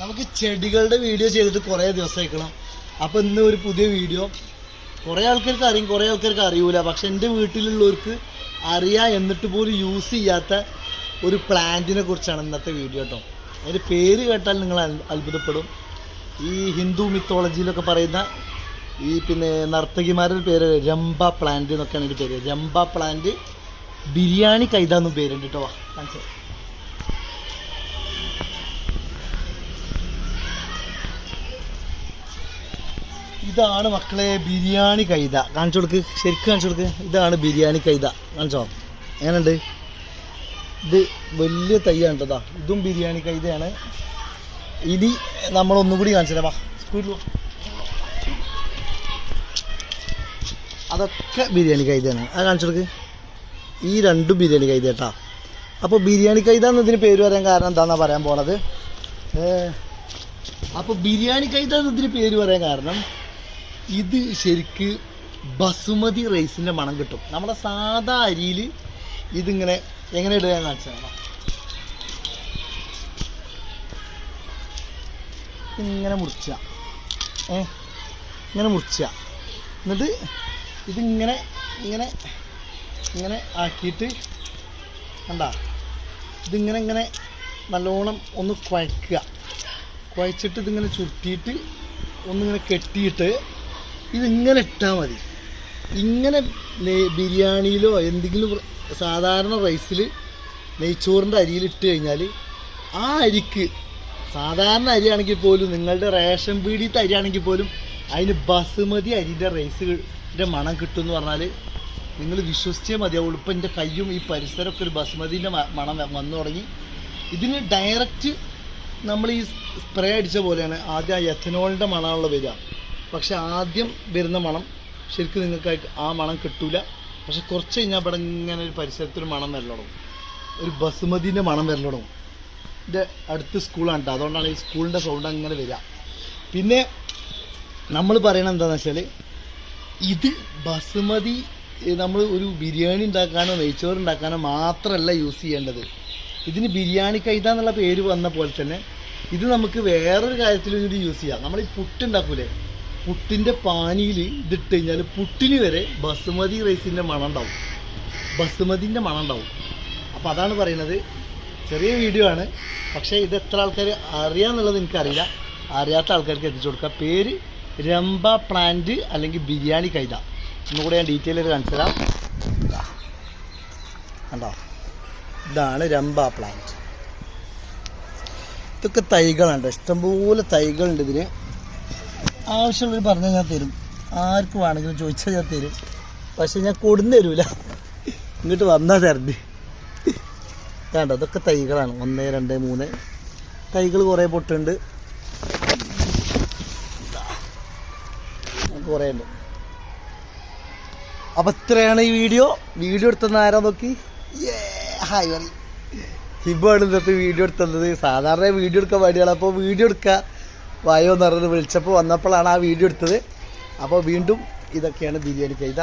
നമുക്ക് ചെടികളുടെ വീഡിയോ ചെയ്തിട്ട് കുറേ ദിവസമായിക്കണം. അപ്പോൾ ഇന്ന് ഒരു പുതിയ വീഡിയോ കുറേ ആൾക്കാർക്ക് അറിയും കുറേ ആൾക്കാർക്ക് അറിയൂല. പക്ഷെ എന്റെ വീട്ടിലുള്ളവർക്ക് അറിയാം എന്നിട്ട് പോലും യൂസ് ചെയ്യാത്ത ഒരു പ്ലാന്റിനെ കുറിച്ചാണ് ഇന്നത്തെ വീഡിയോ കേട്ടോ അതിന്റെ പേര് കേട്ടാൽ നിങ്ങൾ അത്ഭുതപ്പെടും. ഈ ഹിന്ദു മിത്തോളജിയിലൊക്കെ പറയുന്ന ഈ പിന്നെ നർത്തകിമാരുടെ പേര് രംഭ പ്ലാന്റ് എന്നൊക്കെയാണ് ഇതിന്റെ പേര്. രംഭ പ്ലാന്റ് ബിരിയാണി കൈതാന്നും പേരുണ്ട് കേട്ടോ വാ ഇതാണ് മക്കളെ ബിരിയാണി കൈത. കാണിച്ചു കൊടുക്ക്. ശരിക്കും കാണിച്ചു കൊടുക്ക്. ഇതാണ് ബിരിയാണി കൈത. കാണിച്ചോ? എങ്ങനെയുണ്ട്? ഇത് വലിയ തയ്യാണ് കേട്ടോ ഇതും. ബിരിയാണി കൈതയാണ്. ഇനി നമ്മളൊന്നും കൂടി കാണിച്ചു വാ സ്പീഡിൽ അതൊക്കെ ബിരിയാണി കൈതയാണ്. അത് കാണിച്ചു കൊടുക്ക്. ഈ രണ്ടും ബിരിയാണി കൈത കേട്ടാ. അപ്പോൾ ബിരിയാണി കൈത എന്നതിന് പേര് പറയാൻ കാരണം എന്താണെന്നാണ് പറയാൻ പോണത്? അപ്പോൾ ബിരിയാണി കൈത എന്നതിന് പേര് പറയാൻ കാരണം ഇത് ശരിക്ക് ബസുമതി റൈസിന്റെ മണം കിട്ടും. നമ്മുടെ സാധാ അരിയിൽ ഇതിങ്ങനെ എങ്ങനെ ഇടുക കാണിച്ചു തരാം. ഇങ്ങനെ മുറിച്ച. ഏ ഇങ്ങനെ മുറിച്ച. എന്നിട്ട് ഇതിങ്ങനെ ഇങ്ങനെ ഇങ്ങനെ ആക്കിയിട്ട് കണ്ട? ഇതിങ്ങനെ ഇങ്ങനെ നല്ലോണം ഒന്ന് കുഴക്കുക. കുഴച്ചിട്ട് ഇതിങ്ങനെ ചുരുട്ടിയിട്ട് ഒന്നിങ്ങനെ കെട്ടിയിട്ട് ഇതിങ്ങനെ ഇട്ടാൽ മതി. ഇങ്ങനെ ബിരിയാണിയിലോ എന്തെങ്കിലും സാധാരണ റൈസിൽ നെയ്ച്ചോറിന്റെ അരിയിൽ ഇട്ട് കഴിഞ്ഞാൽ ആ അരിക്ക് സാധാരണ അരിയാണെങ്കിൽ പോലും നിങ്ങളുടെ റേഷൻ പീടിയത്തെ അരിയാണെങ്കിൽ പോലും അതിന് ബസുമതി അരിന്റെ റൈസിന്റെ മണം കിട്ടും എന്ന് പറഞ്ഞാൽ നിങ്ങൾ വിശ്വസിച്ചേ മതിയാവുള്ളൂ. ഇപ്പം എന്റെ കയ്യും ഈ പരിസരമൊക്കെ ഒരു ബസുമതിന്റെ മണം വന്നു തുടങ്ങി. ഇതിന് ഡയറക്റ്റ് നമ്മൾ ഈ സ്പ്രേ അടിച്ച പോലെയാണ് ആദ്യം ആ എഥനോളിന്റെ മണമുള്ള വരിക. പക്ഷെ ആദ്യം വരുന്ന മണം ശരിക്കും നിങ്ങൾക്ക് ആ- മണം കിട്ടൂല. പക്ഷെ കുറച്ച് കഴിഞ്ഞാൽ ഇവിടെ ഇങ്ങനെ ഒരു പരിസരത്തൊരു മണം തുടങ്ങും ഒരു ബസുമതിന്റെ മണം തുടങ്ങും എന്റെ അടുത്ത് സ്കൂളാണ് കേട്ടോ അതുകൊണ്ടാണ് ഈ സ്കൂളിന്റെ സൗണ്ട് അങ്ങനെ വരിക. പിന്നെ നമ്മൾ പറയണത് എന്താണെന്ന് വെച്ചാൽ ഇത് ബസുമതി നമ്മൾ ഒരു ബിരിയാണി ഉണ്ടാക്കാനോ നെയ്ച്ചോറ് ഉണ്ടാക്കാനോ മാത്രമല്ല യൂസ് ചെയ്യേണ്ടത്. ഇതിന് ബിരിയാണി കൈത എന്നുള്ള പേര് വന്ന പോലെ തന്നെ ഇത് നമുക്ക് വേറൊരു കാര്യത്തിൽ കൂടി യൂസ് ചെയ്യാം. നമ്മൾ ഈ പുട്ടുണ്ടാക്കൂലേ? പുട്ടിന്റെ പാനിയിൽ ഇതിട്ട് കഴിഞ്ഞാൽ പുട്ടിന് വരെ ബസുമതി റൈസിന്റെ മണം ഉണ്ടാവും ബസുമതിന്റെ മണം ഉണ്ടാവും അപ്പോൾ അതാണ് പറയുന്നത്. ചെറിയ വീഡിയോ ആണ്. പക്ഷേ ഇത് എത്ര ആൾക്കാർ അറിയാന്നുള്ളത് എനിക്കറിയില്ല. അറിയാത്ത ആൾക്കാർക്ക് എത്തിച്ചു കൊടുക്കുക പേര് രംഭ പ്ലാന്റ് അല്ലെങ്കിൽ ബിരിയാണി കൈത. ഒന്നുകൂടെ ഞാൻ ഡീറ്റെയിൽ കാണിച്ചു തരാം. കണ്ടോ? ഇതാണ് രംഭ പ്ലാന്റ്. ഇതൊക്കെ തൈകളുണ്ട് ഇഷ്ടംപോലെ തൈകളുണ്ട് ഇതിന്. ആവശ്യമുള്ളവർ പറഞ്ഞാൽ ഞാൻ തരും. ആർക്ക് വേണമെങ്കിലും ചോദിച്ചാൽ ഞാൻ തരും. പക്ഷെ ഞാൻ കൊടുന്ന് തരൂല. ഇങ്ങോട്ട് വന്നാൽ തരണ്ട്. വേണ്ട അതൊക്കെ തൈകളാണ്. ഒന്ന് രണ്ട് മൂന്ന്. തൈകൾ കുറേ പൊട്ടുണ്ട്. കുറേ ഉണ്ട്. അപ്പം ഇത്രയാണ് ഈ വീഡിയോ. വീഡിയോ എടുത്തുന്ന ആരാ നോക്കി? ഹായ് പറ ഹിബാണ് ഇന്നത്തെ വീഡിയോ എടുത്തത്. സാധാരണ വീഡിയോ എടുക്കാൻ വേണ്ടിയാണ്. അപ്പോൾ വീഡിയോ എടുക്കുക വായോ എന്ന് പറഞ്ഞത് വിളിച്ചപ്പോൾ വന്നപ്പോഴാണ് ആ വീഡിയോ എടുത്തത്. അപ്പോൾ വീണ്ടും ഇതൊക്കെയാണ് ബിരിയാണി ചെയ്ത